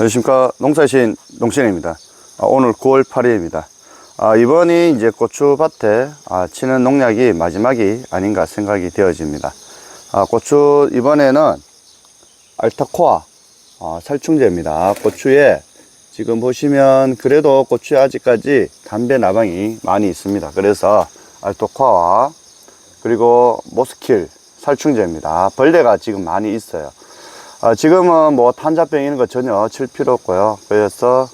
안녕하십니까. 농사신 농신입니다. 아, 오늘 9월 8일입니다. 아, 이번이 이제 고추밭에 아, 치는 농약이 마지막이 아닌가 생각이 되어집니다. 아, 고추 이번에는 알타코아 아, 살충제입니다. 고추에 지금 보시면 그래도 고추에 아직까지 담배 나방이 많이 있습니다. 그래서 알토코아와 그리고 모스킬 살충제입니다. 벌레가 지금 많이 있어요 아, 지금은 뭐 탄자병 이런 거 전혀 칠 필요 없고요. 그래서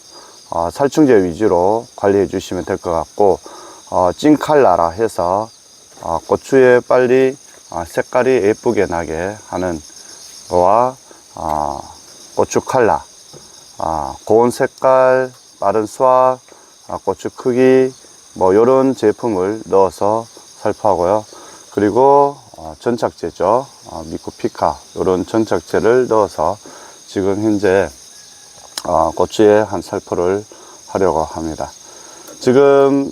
어, 살충제 위주로 관리해 주시면 될 것 같고 어, 찐칼라라 해서 어, 고추에 빨리 어, 색깔이 예쁘게 나게 하는 거와 어, 고추 칼라 어, 고운 색깔 빠른 수확 어, 고추 크기 뭐 이런 제품을 넣어서 살포하고요. 그리고 어, 전착제죠. 어, 미쿠피카 이런 전착제를 넣어서 지금 현재 어, 고추에 한 살포를 하려고 합니다. 지금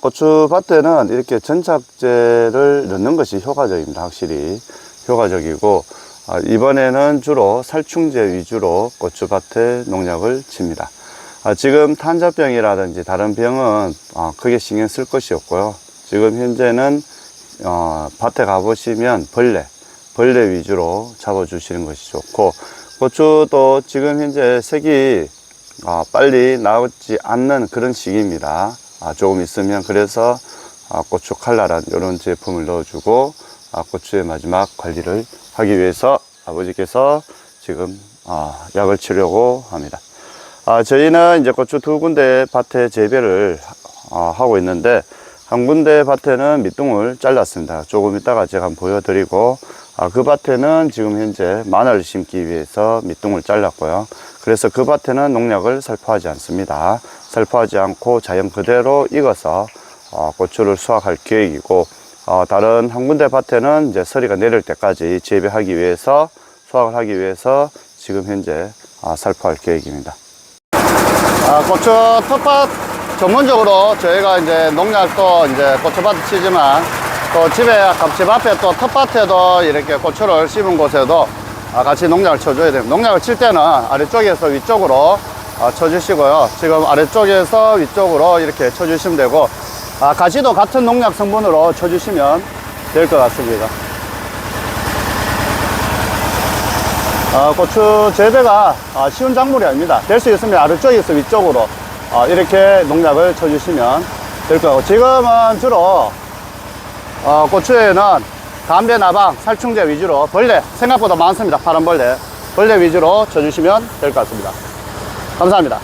고추밭에는 이렇게 전착제를 넣는 것이 효과적입니다. 확실히 효과적이고 어, 이번에는 주로 살충제 위주로 고추밭에 농약을 칩니다. 아, 지금 탄저병이라든지 다른 병은 어, 크게 신경 쓸 것이 없고요. 지금 현재는 어, 밭에 가보시면 벌레, 벌레 위주로 잡아주시는 것이 좋고, 고추도 지금 현재 색이 어, 빨리 나오지 않는 그런 시기입니다. 아, 조금 있으면 그래서 아, 고추 칼라란 이런 제품을 넣어주고 아, 고추의 마지막 관리를 하기 위해서 아버지께서 지금 아, 약을 치려고 합니다. 아, 저희는 이제 고추 두 군데 밭에 재배를 아, 하고 있는데 한 군데 밭에는 밑둥을 잘랐습니다. 조금 이따가 제가 한번 보여드리고 아, 그 밭에는 지금 현재 마늘 심기 위해서 밑둥을 잘랐고요. 그래서 그 밭에는 농약을 살포하지 않습니다. 살포하지 않고 자연 그대로 익어서 어, 고추를 수확할 계획이고 어, 다른 한 군데 밭에는 이제 서리가 내릴 때까지 재배하기 위해서 수확을 하기 위해서 지금 현재 아, 살포할 계획입니다. 아, 고추 텃밭 전문적으로 저희가 이제 농약도 이제 고추밭 치지만 또 집에 집 앞에 또 텃밭에도 이렇게 고추를 심은 곳에도 아, 같이 농약을 쳐줘야 됩니다. 농약을 칠 때는 아래쪽에서 위쪽으로 아, 쳐주시고요. 지금 아래쪽에서 위쪽으로 이렇게 쳐주시면 되고 아, 가시도 같은 농약 성분으로 쳐주시면 될 것 같습니다. 아, 고추 재배가 아, 쉬운 작물이 아닙니다. 될 수 있으면 아래쪽에서 위쪽으로 아, 이렇게 농약을 쳐주시면 될것 같고 지금은 주로 어, 고추에는 담배 나방 살충제 위주로 벌레 생각보다 많습니다. 파란 벌레 벌레 위주로 쳐주시면 될 것 같습니다. 감사합니다.